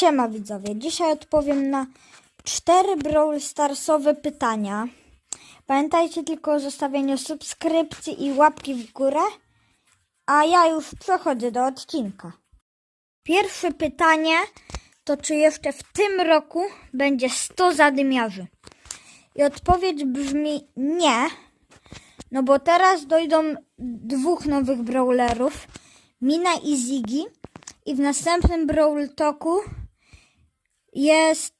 Siema widzowie, dzisiaj odpowiem na cztery Brawl Starsowe pytania. Pamiętajcie tylko o zostawieniu subskrypcji i łapki w górę, a ja już przechodzę do odcinka. Pierwsze pytanie to czy jeszcze w tym roku będzie 100 zadymiarzy? I odpowiedź brzmi nie, no bo teraz dojdą dwóch nowych brawlerów, Mina i Ziggy. I w następnym Brawl Talku jest,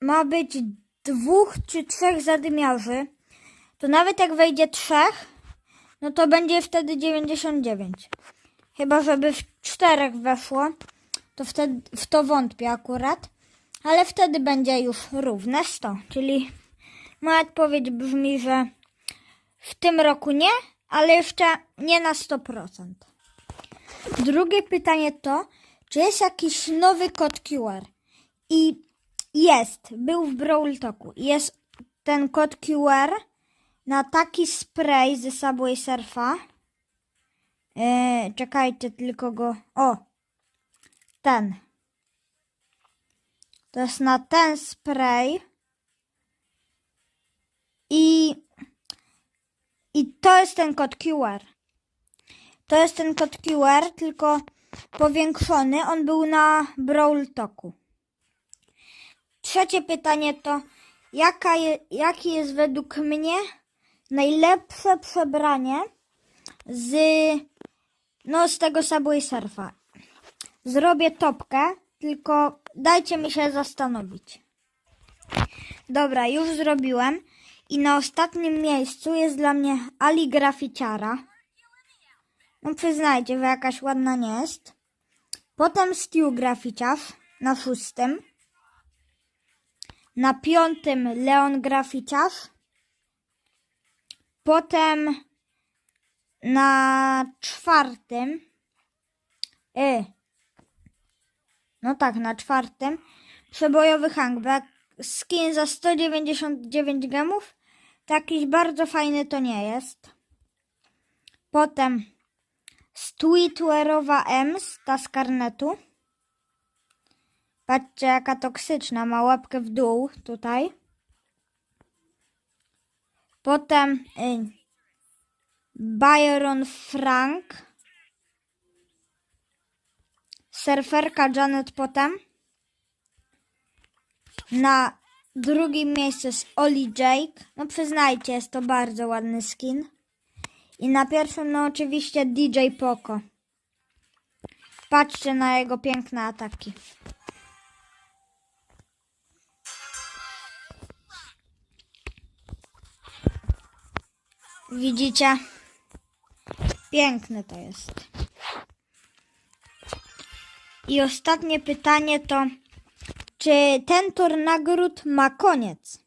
ma być dwóch czy trzech zadymiarzy. To nawet jak wejdzie trzech, no to będzie wtedy 99. Chyba, żeby w czterech weszło, to wtedy w to wątpię akurat. Ale wtedy będzie już równe 100. Czyli moja odpowiedź brzmi, że w tym roku nie, ale jeszcze nie na 100%. Drugie pytanie to, czy jest jakiś nowy kod QR? I jest, był w Brawl Talku. Jest ten kod QR na taki spray ze Subway Surfa. Yy, czekajcie, tylko go. O! Ten. To jest na ten spray. I. I to jest ten kod QR. To jest ten kod QR, tylko powiększony. On był na Brawl Talku. Trzecie pytanie to, jaka je, jakie jest według mnie najlepsze przebranie z, no, z tego Subway Surfa? Zrobię topkę, tylko dajcie mi się zastanowić. Dobra, już zrobiłem. I na ostatnim miejscu jest dla mnie Ali Graficiara. No przyznajcie, że jakaś ładna nie jest. Potem Stew Graficiarz na szóstym. Na piątym Leon Graficiarz. Potem na czwartym. Y. No tak, na czwartym. Przebojowy Hangback. Skin za 199 gemów. To jakiś bardzo fajny to nie jest. Potem Streetwearowa Ems, ta z karnetu. Patrzcie, jaka toksyczna, ma łapkę w dół tutaj. Potem y, Byron Frank. Surferka Janet potem. Na drugim miejscu jest Oli Jake. No przyznajcie, jest to bardzo ładny skin. I na pierwszym, no oczywiście DJ Poco. Patrzcie na jego piękne ataki. Widzicie? Piękny to jest. I ostatnie pytanie to, czy ten tor nagród ma koniec?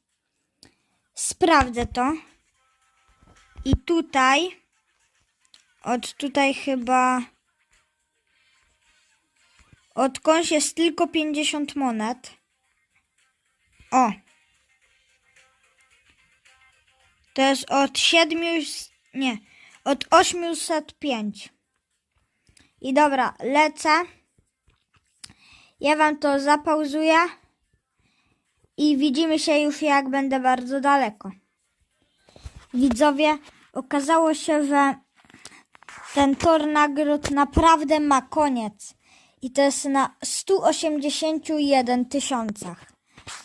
Sprawdzę to. I tutaj, od tutaj chyba, odkąd jest tylko 50 monet. O. To jest od 7, nie, od 805. I dobra, lecę. Ja wam to zapauzuję. I widzimy się już jak będę bardzo daleko. Widzowie, okazało się, że ten tor nagród naprawdę ma koniec. I to jest na 181 tysiącach.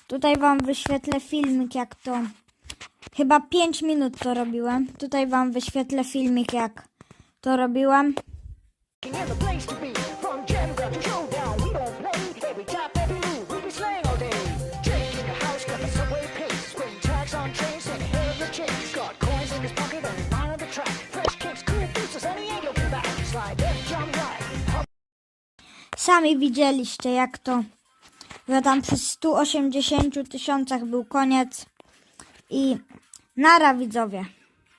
Tutaj wam wyświetlę filmik, jak to. Chyba 5 minut to robiłem. Tutaj wam wyświetlę filmik, jak to. Hop Sami widzieliście, jak to, że tam przy 180 tysiącach był koniec. I nara widzowie.